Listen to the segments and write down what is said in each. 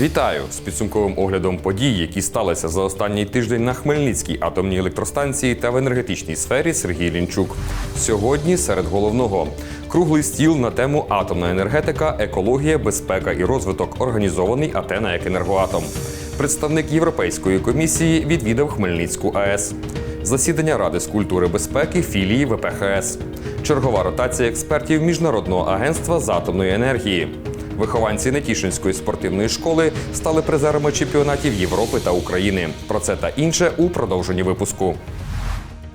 Вітаю з підсумковим оглядом подій, які сталися за останній тиждень на Хмельницькій атомній електростанції та в енергетичній сфері Сергій Лінчук. Сьогодні серед головного круглий стіл на тему атомна енергетика, екологія, безпека і розвиток, організований АТ на «Екенергоатом». Представник Європейської комісії відвідав Хмельницьку АЕС. Засідання Ради з культури безпеки філії ВПХС. Чергова ротація експертів Міжнародного агентства з атомної енергії. Вихованці Нетішинської спортивної школи стали призерами чемпіонатів Європи та України. Про це та інше у продовженні випуску.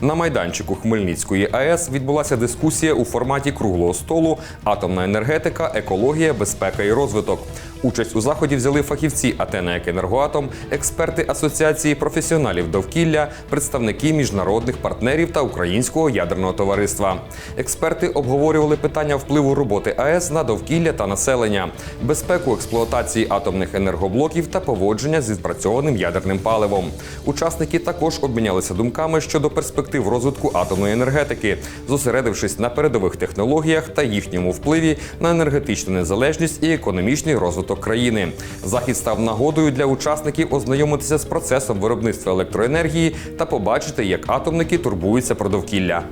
На майданчику Хмельницької АЕС відбулася дискусія у форматі круглого столу Атомна енергетика, екологія, безпека і розвиток. Участь у заході взяли фахівці АТ на «Екенергоатом», експерти Асоціації професіоналів довкілля, представники міжнародних партнерів та Українського ядерного товариства. Експерти обговорювали питання впливу роботи АЕС на довкілля та населення, безпеку експлуатації атомних енергоблоків та поводження зі спрацьованим ядерним паливом. Учасники також обмінялися думками щодо перспектив розвитку атомної енергетики, зосередившись на передових технологіях та їхньому впливі на енергетичну незалежність і економічний розвиток країни. Захід став нагодою для учасників ознайомитися з процесом виробництва електроенергії та побачити, як атомники турбуються про довкілля.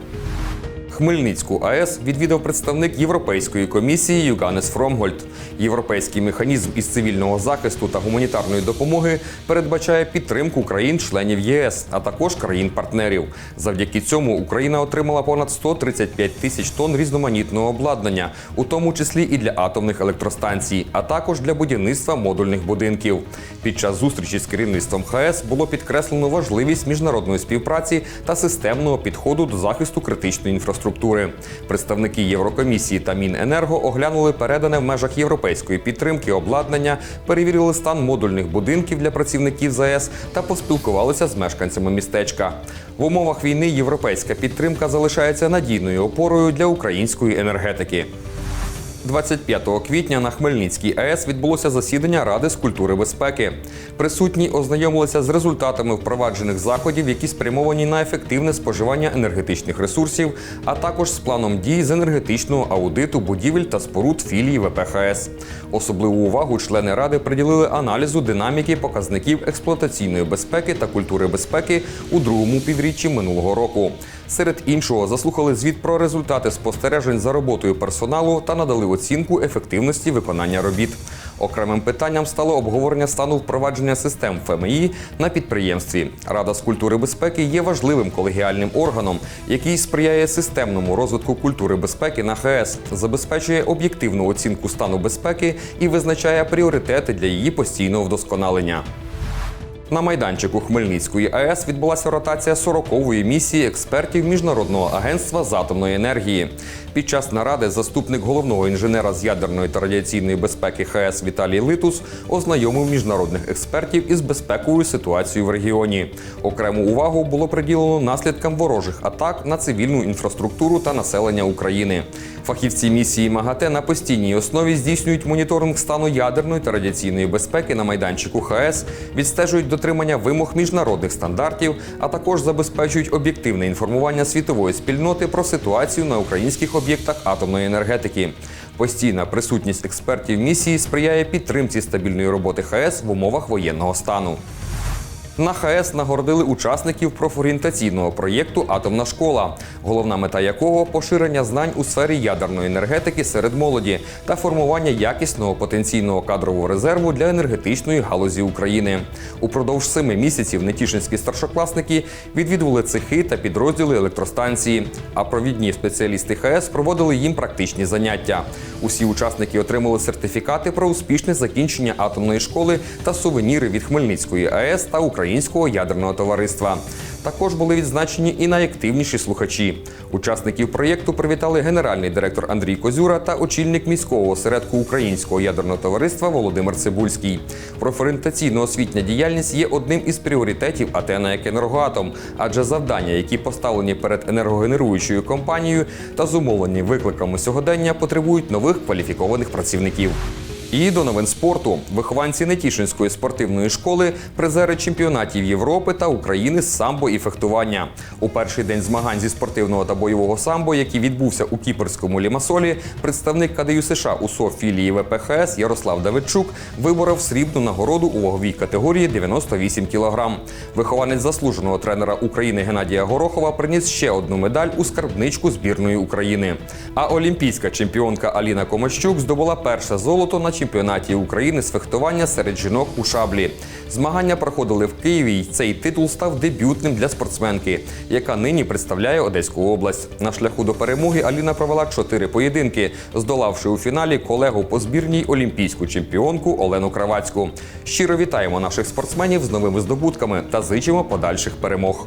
Хмельницьку АЕС відвідав представник Європейської комісії Юганес Фромгольд. Європейський механізм із цивільного захисту та гуманітарної допомоги передбачає підтримку країн-членів ЄС, а також країн-партнерів. Завдяки цьому Україна отримала понад 135 тисяч тонн різноманітного обладнання, у тому числі і для атомних електростанцій, а також для будівництва модульних будинків. Під час зустрічі з керівництвом ХАЕС було підкреслено важливість міжнародної співпраці та системного підходу до захисту критичної інфраструктури. Представники Єврокомісії та Міненерго оглянули передане в межах європейської підтримки обладнання, перевірили стан модульних будинків для працівників ЗАЕС та поспілкувалися з мешканцями містечка. В умовах війни європейська підтримка залишається надійною опорою для української енергетики. 25 квітня на Хмельницькій АЕС відбулося засідання Ради з культури безпеки. Присутні ознайомилися з результатами впроваджених заходів, які спрямовані на ефективне споживання енергетичних ресурсів, а також з планом дій з енергетичного аудиту будівель та споруд філії ВПХС. Особливу увагу члени ради приділили аналізу динаміки показників експлуатаційної безпеки та культури безпеки у другому півріччі минулого року. Серед іншого заслухали звіт про результати спостережень за роботою персоналу та надали оцінку ефективності виконання робіт. Окремим питанням стало обговорення стану впровадження систем ФМІ на підприємстві. Рада з культури безпеки є важливим колегіальним органом, який сприяє системному розвитку культури безпеки на ХС, забезпечує об'єктивну оцінку стану безпеки і визначає пріоритети для її постійного вдосконалення. На майданчику Хмельницької АЕС відбулася ротація 40-ї місії експертів Міжнародного агентства з атомної енергії. Під час наради заступник головного інженера з ядерної та радіаційної безпеки ХАЕС Віталій Литус ознайомив міжнародних експертів із безпековою ситуацією в регіоні. Окрему увагу було приділено наслідкам ворожих атак на цивільну інфраструктуру та населення України. Фахівці місії МАГАТЕ на постійній основі здійснюють моніторинг стану ядерної та радіаційної безпеки на майданчику ХАЕС, відстежують дотримання вимог міжнародних стандартів, а також забезпечують об'єктивне інформування світової спільноти про ситуацію на українських об'єктах атомної енергетики. Постійна присутність експертів місії сприяє підтримці стабільної роботи ХАЕС в умовах воєнного стану. На ХАЕС нагородили учасників профорієнтаційного проєкту Атомна школа, головна мета якого поширення знань у сфері ядерної енергетики серед молоді та формування якісного потенційного кадрового резерву для енергетичної галузі України. Упродовж семи місяців нетішинські старшокласники відвідували цехи та підрозділи електростанції. А провідні спеціалісти ХАЕС проводили їм практичні заняття. Усі учасники отримали сертифікати про успішне закінчення атомної школи та сувеніри від Хмельницької АЕС та Українського ядерного товариства. Також були відзначені і найактивніші слухачі. Учасників проєкту привітали генеральний директор Андрій Козюра та очільник міського осередку Українського ядерного товариства Володимир Цибульський. Профорієнтаційно-освітня діяльність є одним із пріоритетів АТ на «Екенергоатом», адже завдання, які поставлені перед енергогенеруючою компанією та зумовлені викликами сьогодення, потребують нових кваліфікованих працівників. І до новин спорту. Вихованці Нетішинської спортивної школи, призери чемпіонатів Європи та України з самбо і фехтування. У перший день змагань зі спортивного та бойового самбо, який відбувся у кіперському Лімасолі, представник КДЮ США УСО філії ВПХС Ярослав Давидчук виборов срібну нагороду у ваговій категорії 98 кг. Вихованець заслуженого тренера України Геннадія Горохова приніс ще одну медаль у скарбничку збірної України. А олімпійська чемпіонка Аліна Комащук здобула перше золото на чемпіонаті України з фехтування серед жінок у шаблі. Змагання проходили в Києві, і цей титул став дебютним для спортсменки, яка нині представляє Одеську область. На шляху до перемоги Аліна провела чотири поєдинки, здолавши у фіналі колегу по збірній олімпійську чемпіонку Олену Кравацьку. Щиро вітаємо наших спортсменів з новими здобутками та зичимо подальших перемог.